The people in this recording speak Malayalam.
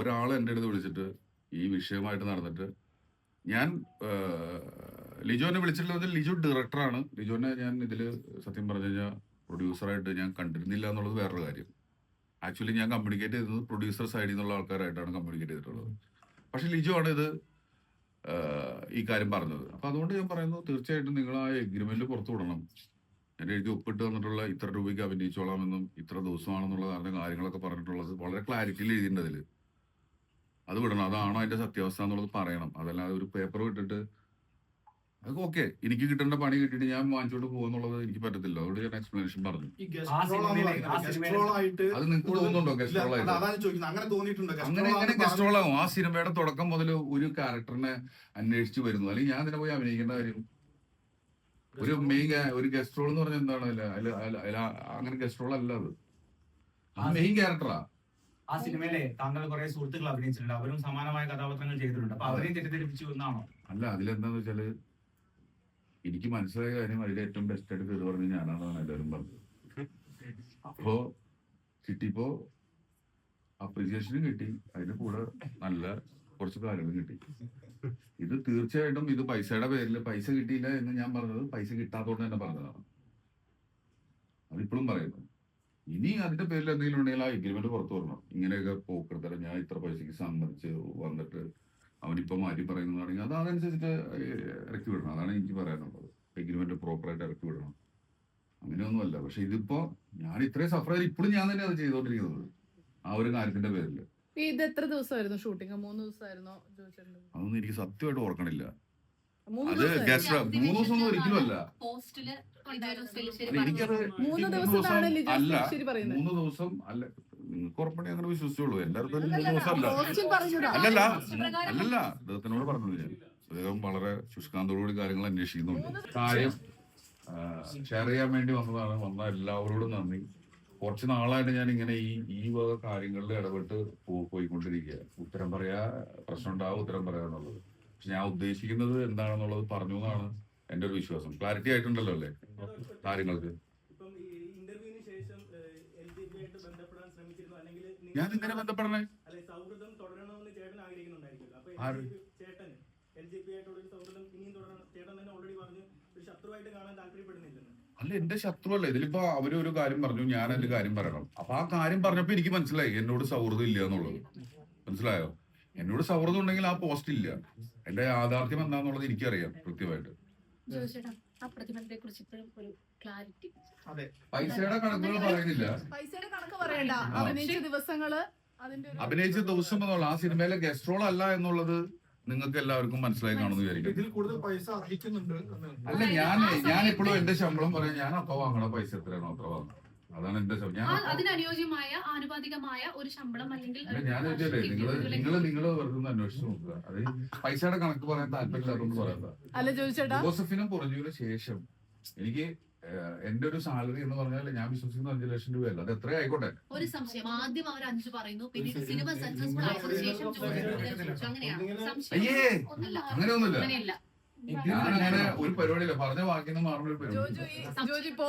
ഒരാൾ എന്റെ അടുത്ത് വിളിച്ചിട്ട് ഈ വിഷയമായിട്ട് നടന്നിട്ട് ഞാൻ ലിജോനെ വിളിച്ചിട്ടുള്ളത് ലിജോ ഡയറക്ടറാണ് ലിജോനെ ഞാൻ ഇതിൽ സത്യം പറഞ്ഞു കഴിഞ്ഞാൽ പ്രൊഡ്യൂസറായിട്ട് ഞാൻ കണ്ടിരുന്നില്ല എന്നുള്ളത് വേറൊരു കാര്യം. ആക്ച്വലി ഞാൻ കമ്മ്യൂണിക്കേറ്റ് ചെയ്തത് പ്രൊഡ്യൂസർ സൈഡിൽ നിന്നുള്ള ആൾക്കാരായിട്ടാണ് കമ്മ്യൂണിക്കേറ്റ് ചെയ്തിട്ടുള്ളത്. പക്ഷെ ലിജോ ആണ് ഇത് ഈ കാര്യം പറഞ്ഞത്. അപ്പം അതുകൊണ്ട് ഞാൻ പറയുന്നു തീർച്ചയായിട്ടും നിങ്ങൾ ആ എഗ്രിമെന്റ് പുറത്തു വിടണം. എന്റെ എഴുതി ഒപ്പിട്ട് തന്നിട്ടുള്ള ഇത്ര രൂപയ്ക്ക് അഭിനയിച്ചോളാമെന്നും ഇത്ര ദിവസമാണെന്നുള്ള കാര്യങ്ങളൊക്കെ പറഞ്ഞിട്ടുള്ളത് വളരെ ക്ലാരിറ്റിയിൽ എഴുതിയിട്ടുണ്ട് അതിൽ അത് വിടണം. അതാണോ അതിന്റെ സത്യാവസ്ഥ എന്നുള്ളത് പറയണം. അതല്ലാതെ ഒരു പേപ്പർ വിട്ടിട്ട് അത് ഓക്കെ എനിക്ക് കിട്ടേണ്ട പണി കിട്ടിയിട്ട് ഞാൻ വാങ്ങിച്ചോണ്ട് പോകുന്നുള്ളത് എനിക്ക് പറ്റത്തില്ല. അതുകൊണ്ട് ഞാൻ എക്സ്പ്ലനേഷൻ പറഞ്ഞു. ആ സിനിമയിലെ- ആ റോൾ ആയിട്ട് അത് നിങ്ങൾക്ക് തോന്നുന്നുണ്ടോ ഗസ്റ്റ് റോൾ അത് അതാണ് ചോദിക്കുന്നത് അങ്ങനെ റോൾ ആവും? ആ സിനിമയുടെ തുടക്കം മുതൽ ഒരു ക്യാരക്ടറിനെ അന്വേഷിച്ച് വരുന്നു. അല്ലെങ്കിൽ ഞാൻ അതിനെ പോയി അഭിനയിക്കേണ്ട കാര്യം. ഒരു മെയിൻ ഒരു ഗസ്റ്റ് റോൾ എന്ന് പറഞ്ഞാൽ എന്താണ്? അല്ല അങ്ങനെ ഗസ്റ്റ് റോൾ അല്ല അത്. ആ മെയിൻ ക്യാരക്ടറാ ആ സിനിമയിലെ താങ്കൾ കുറെ സുഹൃത്തുക്കൾ അഭിനയിച്ചിട്ടുണ്ട്. അവരും സമാനമായ കഥാപാത്രങ്ങൾ ചെയ്തിട്ടുണ്ട്. അപ്പൊ അവരെയും തെറ്റിദ്ധരിപ്പിച്ചു എന്നാണോ? അല്ല അതിലെന്താന്ന് വെച്ചാൽ എനിക്ക് മനസ്സിലായ കാര്യം അതിൽ ഏറ്റവും ബെസ്റ്റ് ആയിട്ട് ഇത് പറഞ്ഞ് ഞാനാണെന്നാണ് എല്ലാവരും പറഞ്ഞത്. അപ്പോ കിട്ടിയപ്പോ അപ്രീസിയേഷനും കിട്ടി. അതിന്റെ കൂടെ നല്ല കുറച്ച് കാര്യങ്ങളും കിട്ടി. ഇത് തീർച്ചയായിട്ടും ഇത് പൈസയുടെ പേരിൽ പൈസ കിട്ടിയില്ല എന്ന് ഞാൻ പറഞ്ഞത് പൈസ കിട്ടാത്തോണ്ട് തന്നെ പറഞ്ഞതാണ്. അതിപ്പോഴും പറയുന്നു. ഇനി അതിന്റെ പേരിൽ എന്തെങ്കിലും ഉണ്ടെങ്കിൽ ആ എഗ്രിമെന്റ് പുറത്തു വരണം. ഇങ്ങനെയൊക്കെ പോക്കെടുത്തരം ഞാൻ ഇത്ര പൈസക്ക് സമ്മതിച്ച് വന്നിട്ട് അവനിപ്പോ മാറ്റി പറയുന്നതാണെങ്കിൽ അത് അതനുസരിച്ചിട്ട് ഇറക്കി വിടണം. അതാണ് എനിക്ക് പറയാനുള്ളത്. എഗ്രിമെന്റ് പ്രോപ്പറായിട്ട് ഇറക്കി വിടണം. അങ്ങനെയൊന്നുമല്ല. പക്ഷെ ഇതിപ്പോ ഞാൻ ഇത്രയും സഫർ ചെയ്ത് ഇപ്പോഴും ഞാൻ തന്നെ അത് ചെയ്തോണ്ടിരിക്കുന്നത്. ആ ഒരു കാര്യത്തിന്റെ പേരിൽ. ഈ ഇത് എത്ര ദിവസമായിരുന്നു? ഷൂട്ടിംഗ് മൂന്ന് ദിവസമായിരുന്നോ? അതൊന്നും എനിക്ക് സത്യമായിട്ട് ഓർക്കണില്ല. മൂന്ന് അത്. ഗസ്റ്റ് മൂന്ന് ദിവസം ഒന്നും ഒരിക്കലും അല്ല. എനിക്കത് മൂന്ന് ദിവസം അല്ല പറയുന്നത്. മൂന്ന് ദിവസം അല്ല നിങ്ങൾക്ക് ഉറപ്പണി അങ്ങനെ വിശ്വസിച്ചുള്ളൂ എന്റെ അടുത്ത് മൂന്ന് ദിവസം അല്ല അല്ലല്ല അല്ലല്ല അദ്ദേഹത്തിനോട് പറഞ്ഞത് ഞാൻ. അദ്ദേഹം വളരെ ശുഷ്കാന്തോടുകൂടി കാര്യങ്ങൾ അന്വേഷിക്കുന്നുണ്ട്. കാര്യം ഷെയർ ചെയ്യാൻ വേണ്ടി വന്നതാണ്. വന്ന എല്ലാവരോടും നന്ദി. കുറച്ച് നാളായിട്ട് ഞാൻ ഇങ്ങനെ ഈ ഈ വക കാര്യങ്ങളിൽ ഇടപെട്ട് പോയിക്കൊണ്ടിരിക്കുക. ഉത്തരം പറയാ പ്രശ്നം ഉണ്ടാവും ഉത്തരം പറയാന്നുള്ളത്. പക്ഷെ ഞാൻ ഉദ്ദേശിക്കുന്നത് എന്താണെന്നുള്ളത് പറഞ്ഞു എന്നാണ് എന്റെ ഒരു വിശ്വാസം. ക്ലാരിറ്റി ആയിട്ടുണ്ടല്ലോ അല്ലേ? കാര്യങ്ങൾക്ക്. ഞാൻ ഇങ്ങനെ ബന്ധപ്പെടണേ? ആര്? അല്ല എന്റെ ശത്രു അല്ല ഇതിലിപ്പോ അവർ ഒരു കാര്യം പറഞ്ഞു ഞാൻ എന്റെ കാര്യം പറയണം. അപ്പൊ ആ കാര്യം പറഞ്ഞപ്പോ എനിക്ക് മനസ്സിലായി എന്നോട് സൗഹൃദം ഇല്ല എന്നുള്ളത്. മനസ്സിലായോ? എന്നോട് സൗഹൃദം ഉണ്ടെങ്കിൽ ആ പോസ്റ്റ് ഇല്ല. എന്റെ യാഥാർത്ഥ്യം എന്താന്നുള്ളത് എനിക്കറിയാം കൃത്യമായിട്ട്. ചോദിച്ചേട്ടാ ആ പ്രതിബന്ധത്തെ കുറിച്ച് ഇപ്പോഴും ഒരു ക്ലാരിറ്റി. അതെ. പൈസയുടെ കണക്കുകൾ പറയുന്നില്ല. പൈസയുടെ കണക്ക് പറയണ്ട. അഭിനയിച്ച ദിവസങ്ങൾ അതിന്റെ അഭിനയിച്ച ദിവസം എന്നുള്ള ആ സിനിമയിലെ ഗസ്റ്റ് റോൾ അല്ല എന്നുള്ളത് നിങ്ങൾക്ക് എല്ലാവർക്കും മനസ്സിലായി കാണുന്നു വിചാരിക്കും ഇതിൽ കൂടുതൽ പൈസ അർഹിക്കുന്നുണ്ട് അല്ല ഞാൻ ഞാൻ ഇപ്പോഴും എന്റെ ശമ്പളം പറയാം. ഞാൻ അപ്പൊ വാങ്ങണ പൈസ എത്രയാണോ അത്ര വാങ്ങണം അതാണ് എന്റെ അതിനനുയോജ്യമായ ആനുപാതികമായ ഒരു ശമ്പളം അല്ലെങ്കിൽ ഞാൻ ചോദിച്ചേ നിങ്ങൾ നിങ്ങൾ നിങ്ങൾ വെറുതെ അന്വേഷിച്ച് നോക്കുക. അത് പൈസയുടെ കണക്ക് പറയാൻ താല്പര്യമില്ലാത്തതുകൊണ്ട് അല്ല ചോദിച്ചേട്ടാ ജോസഫിനും കുറഞ്ഞതിന് ശേഷം എനിക്ക് എന്റെ ഒരു സാലറി എന്ന് പറഞ്ഞാൽ ഞാൻ വിശ്വസിക്കുന്ന അഞ്ചു ലക്ഷം രൂപയല്ല. അത് എത്ര ആയിക്കോട്ടെ. ഒരു സംശയം. ആദ്യം അവർ അഞ്ചു പറയുന്നു പിന്നീട് സിനിമ സക്സസ്ഫുൾ ആയതിനു ശേഷം അങ്ങനെയാണ് അങ്ങനെയൊന്നുമില്ല. അങ്ങനെയല്ല. ഞാൻ അങ്ങനെ ഒരു പരിപാടിയില്ല. പറഞ്ഞ വാക്കിന്ന് മാറുന്ന ഒരു പരിപാടി